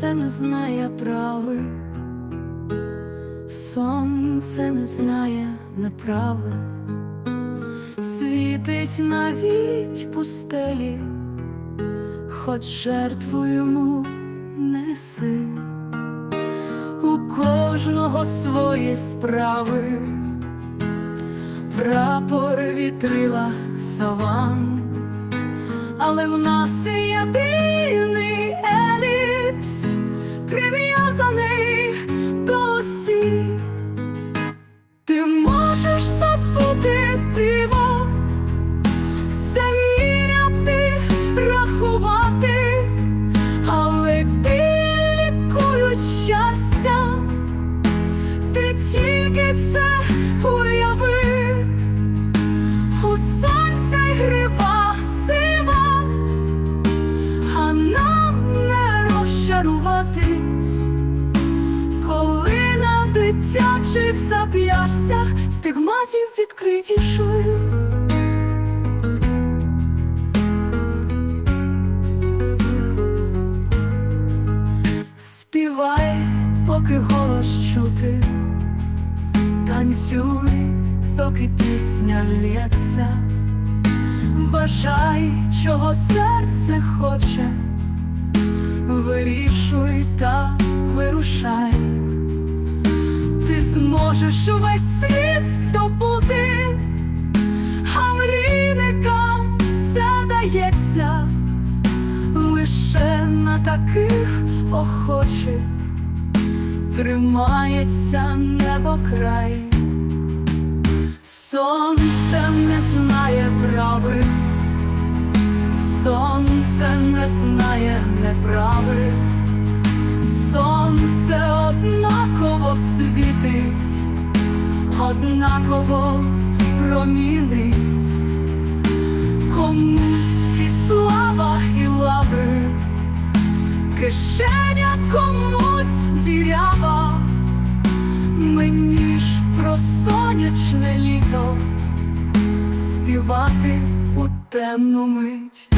Сонце не знає прави, сонце не знає неправи, світить навіть пустелі, хоч жертву йому неси, у кожного свої справи, прапор вітрила саван, але в нас єдиний дитячих зап'ястях стигматів відкриті шви. Співай, поки голос чути, танцюй, доки пісня лється, бажай, чого серце хоче, вирішуй та вирушай, ти зможеш увесь світ здобути, а мрійникам все дається. Лише на таких охочих тримається небо край. Сонце не знає правил, сонце не знає неправи, сонце однаково світить, однаково промінить, комусь і слава, і лави, кишеня комусь дірява, мені ж про сонячне літо співати у темну мить.